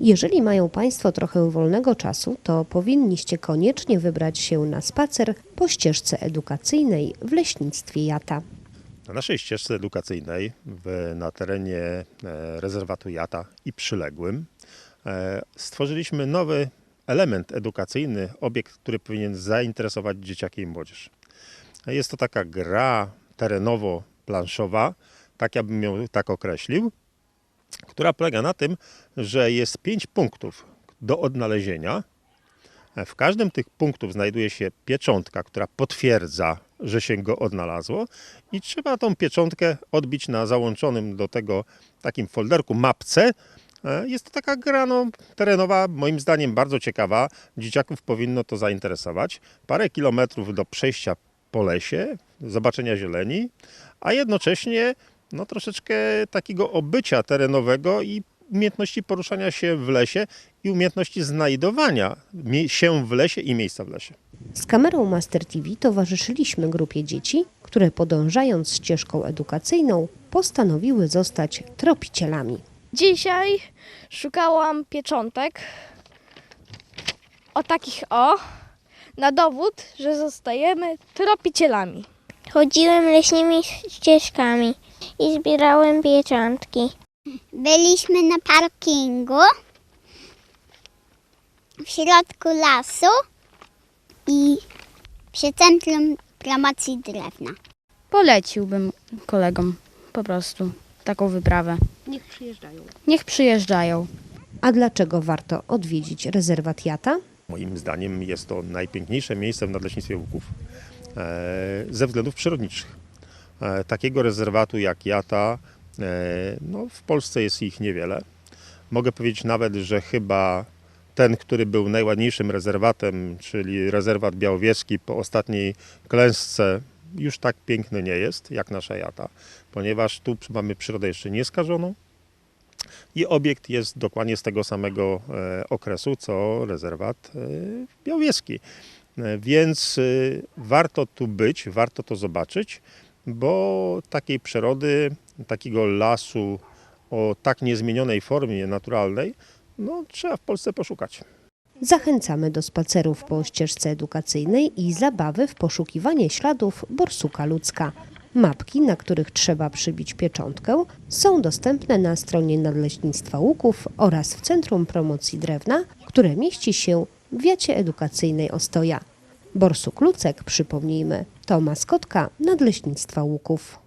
Jeżeli mają Państwo trochę wolnego czasu, to powinniście koniecznie wybrać się na spacer po ścieżce edukacyjnej w leśnictwie Jata. Na naszej ścieżce edukacyjnej w, na terenie e, rezerwatu Jata i przyległym e, stworzyliśmy nowy element edukacyjny, obiekt, który powinien zainteresować dzieciaki i młodzież. Jest to taka gra terenowo-planszowa, tak ja bym ją tak określił, która polega na tym, że jest pięć punktów do odnalezienia. W każdym tych punktów znajduje się pieczątka, która potwierdza, że się go odnalazło i trzeba tą pieczątkę odbić na załączonym do tego takim folderku mapce. E, Jest to taka gra no, terenowa, moim zdaniem bardzo ciekawa. Dzieciaków powinno to zainteresować. Parę kilometrów do przejścia po lesie, zobaczenia zieleni, a jednocześnie no, troszeczkę takiego obycia terenowego i umiejętności poruszania się w lesie i umiejętności znajdowania się w lesie i miejsca w lesie. Z kamerą Master TV towarzyszyliśmy grupie dzieci, które podążając ścieżką edukacyjną postanowiły zostać tropicielami. Dzisiaj szukałam pieczątek o takich o, na dowód, że zostajemy tropicielami. Chodziłem leśnymi ścieżkami i zbierałem pieczątki. Byliśmy na parkingu w środku lasu i przy Centrum Promocji Drewna. Poleciłbym kolegom po prostu taką wyprawę. Niech przyjeżdżają. Niech przyjeżdżają. A dlaczego warto odwiedzić rezerwat Jata? Moim zdaniem jest to najpiękniejsze miejsce w Nadleśnictwie Łuków ze względów przyrodniczych. E, takiego rezerwatu jak Jata, e, no, w Polsce jest ich niewiele. Mogę powiedzieć nawet, że chyba ten, który był najładniejszym rezerwatem, czyli rezerwat białowieski po ostatniej klęsce, już tak piękny nie jest jak nasza Jata, ponieważ tu mamy przyrodę jeszcze nieskażoną, i obiekt jest dokładnie z tego samego e, okresu, co rezerwat e, białowieski. E, Więc e, warto tu być, warto to zobaczyć, bo takiej przyrody, takiego lasu o tak niezmienionej formie naturalnej, no, trzeba w Polsce poszukać. Zachęcamy do spacerów po ścieżce edukacyjnej i zabawy w poszukiwanie śladów borsuka ludzka. Mapki, na których trzeba przybić pieczątkę, są dostępne na stronie Nadleśnictwa Łuków oraz w Centrum Promocji Drewna, które mieści się w wiacie edukacyjnej Ostoja. Borsuk Lucek, przypomnijmy, to maskotka Nadleśnictwa Łuków.